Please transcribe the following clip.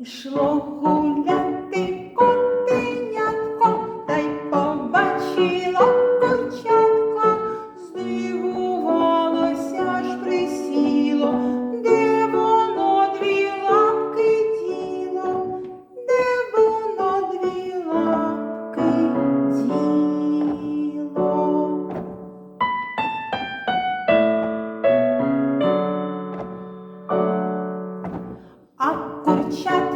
Ішло гуляти котенятко, та й побачило кочатко, здивувалося аж присіло, де воно дві лапки діло, де воно дві лапки тіло. А курчат